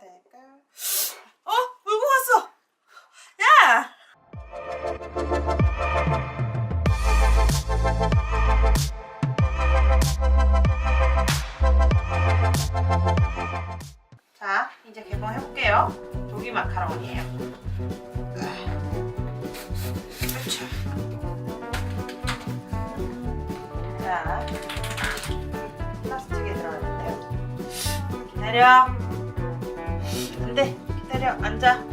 되니까. 어, 물고 왔어. 야. 자, 이제 개봉해 볼게요. 조기 마카롱이에요. 그렇죠. 자, 플라스틱에 들어갔는데요. 기다려. 안 돼. 기다려. 앉아.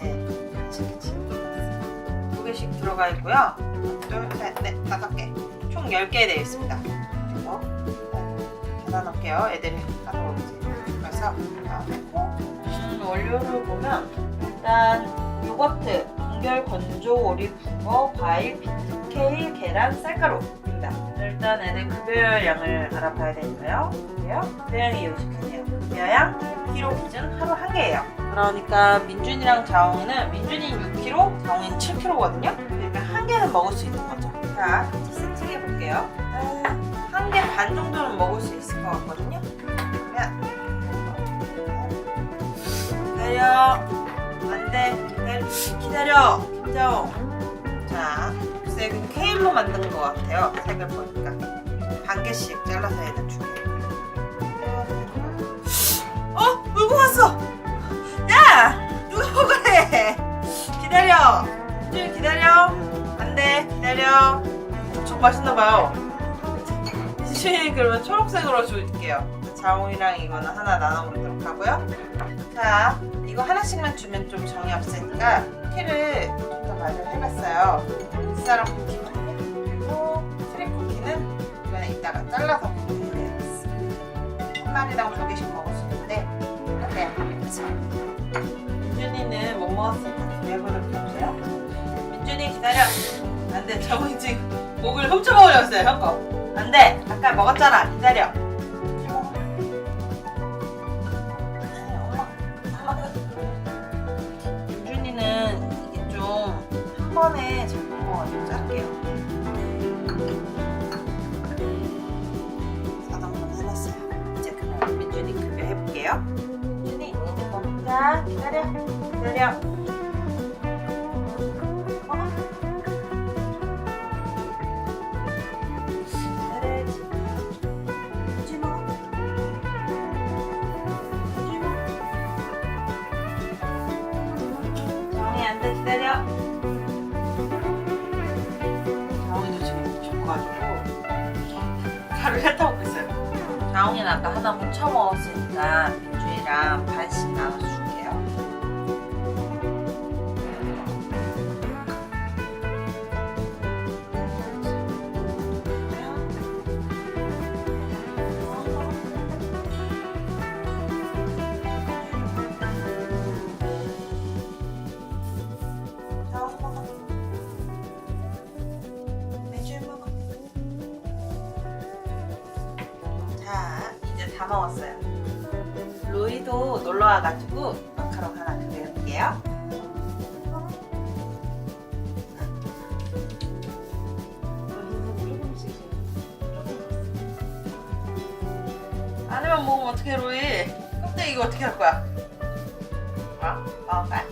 네, 두 개씩 들어가 있고요. 둘, 셋, 넷, 다섯 개. 총 10개 되어 있습니다. 그래서 닫아 놓을게요. 애들이 까먹을지. 그래서 닫아놓고 음, 원료를 보면 일단 요거트, 동결 건조 오리 붕어, 과일, 비트, 케일, 계란, 쌀가루입니다. 일단 애들 급여량을 알아봐야 되니까요. 급여, 급여량이 여기 적혀있네요. 급여량 6kg 기준 하루 한 개예요. 그러니까 민준이랑 자홍이는 민준이는 6kg, 자홍이는 7kg거든요. 그러니까 한 개는 먹을 수 있는 거죠. 자, 이제 세팅해 볼게요. 한 개 반 정도는 먹을 수 있을 것 같거든요. 그러면 기다려. 안 돼. 기다려. 기다려. 김자홍. 자, 글쎄 이거 케일로 만든 것 같아요. 색을 보니까. 반 개씩 잘라서 애들 주게. 어? 물고 왔어! 야! 누가 먹으래! 기다려! 좀 기다려! 안 돼, 기다려. 엄청 맛있나봐요. 시준이 그러면 초록색으로 줄게요. 자홍이랑 이거는 하나 나눠 먹도록 하고요. 자, 이거 하나씩만 주면 좀 정이 없으니까 키를 좀 더 마련을 해봤어요. 쌀쌀한 쿠키거든요. 그리고 트리 쿠키는 이거는 이따가 잘라서 구매해야겠어. 한 마리당 두 개씩 먹을 수 있는데 안 돼요. 그래서 민준이는 못 먹었으니까 기대해보도록 해보세요. 민준이 기다려. 안 돼. 저분이 지금 목을 훔쳐먹으려고 형 거. 안 돼. 아까 먹었잖아. 기다려. 번에 잡는 거 같아요. 짧게요. 4등분 해놨어요. 이제 그럼 민준이 급여 해볼게요. 민준이 먹자. 기다려. 기다려. 먹어. 기다려 자홍이는 아까 하나 훔쳐 먹었으니까 민준이랑 반씩 나눠 먹었어요. 루이도 놀러 와가지고 마카롱 하나 그려볼게요. 안에만 먹으면 어떡해, 루이? 껍데기 이거 어떻게 할 거야? 어? 먹을까?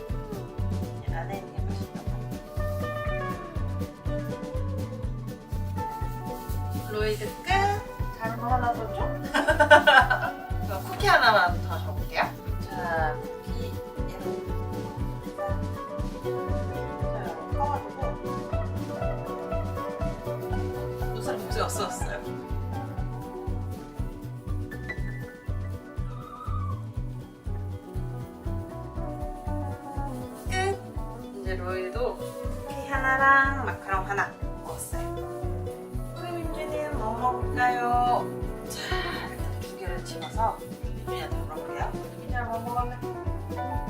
안에 있는 게 맛있나 봐. 로이드 끝. 하나 더 줘? 하나만 더 줘볼게요. 자, 쿠키. 자, 커가지고. 우선 문제 없었어요. 끝. 이제 로이도 쿠키 하나랑 마카롱 하나 먹었어요. 우리 민준이는 뭐 먹을까요? 자, 일단 두 개를 집어서 물어볼게요.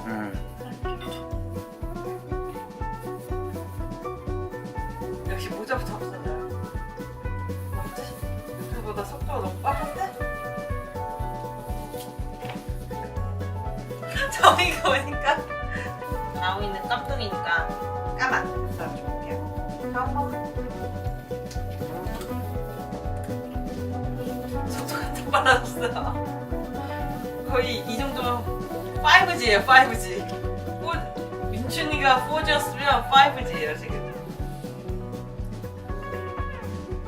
음. 역시 모자부터 없어져요. 어때? 그보다 속도가 너무 빠른데? 정이가 오니까 나오 있는 깜둥이니까 까만 썰어줄게요. 자, 한번. 속도가 더 빨라졌어요. 거의 이 정도면 5G예요, 5G. 4, 민준이가 4G였으면 5G예요, 지금.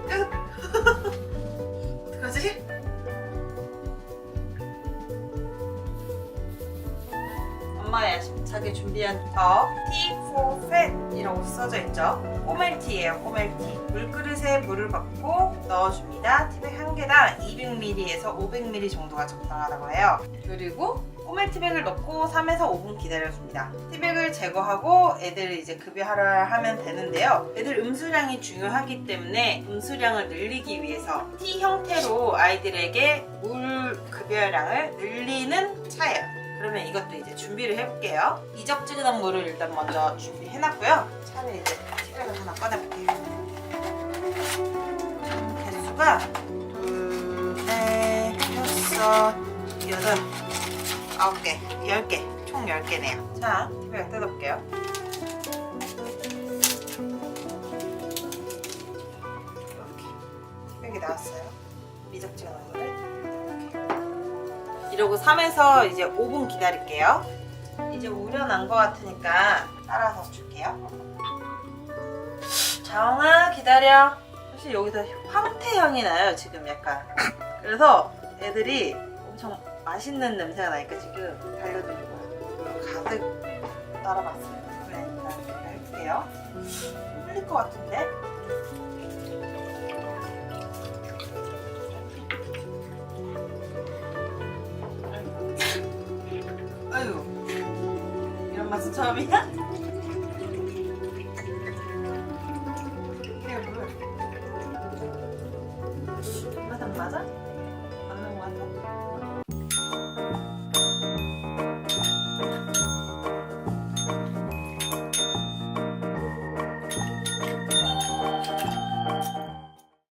끝! 어떡하지? 엄마의 야심차게 준비한 fat 이라고 써져 있죠. 꼬멜티예요, 꼬멜티. 물그릇에 물을 붓고 넣어줍니다. 티백 한 개당 200ml에서 500ml 정도가 적당하다고 해요. 그리고 꼬멜티백을 넣고 3에서 5분 기다려줍니다. 티백을 제거하고 애들 이제 급여하려 하면 되는데요. 애들 음수량이 중요하기 때문에 음수량을 늘리기 위해서 티 형태로 아이들에게 물 급여량을 늘리는 차예요. 그러면 이것도 이제 준비를 해볼게요. 이적지근한 물을 일단 먼저 준비해놨고요. 차를 이제 티백을 하나 꺼내볼게요. 총 개수가 둘, 넷, 여섯, 여덟, 아홉 개, 열 개, 총 열 개네요. 자, 티백 뜯어볼게요. 이렇게 티백이 나왔어요. 미적지근한 물을 이러고 3에서 이제 5분 기다릴게요. 이제 우려난 것 같으니까 따라서 줄게요. 자영아 기다려. 사실 여기서 황태 향이 나요 지금 약간. 그래서 애들이 엄청 맛있는 냄새가 나니까 지금 달려들고요. 가득 따라봤어요. 네, 일단 할게요. 흘릴 것 같은데. 아유 이런 맛은 처음이야? 맛은 맞아? 맞는 거 같아?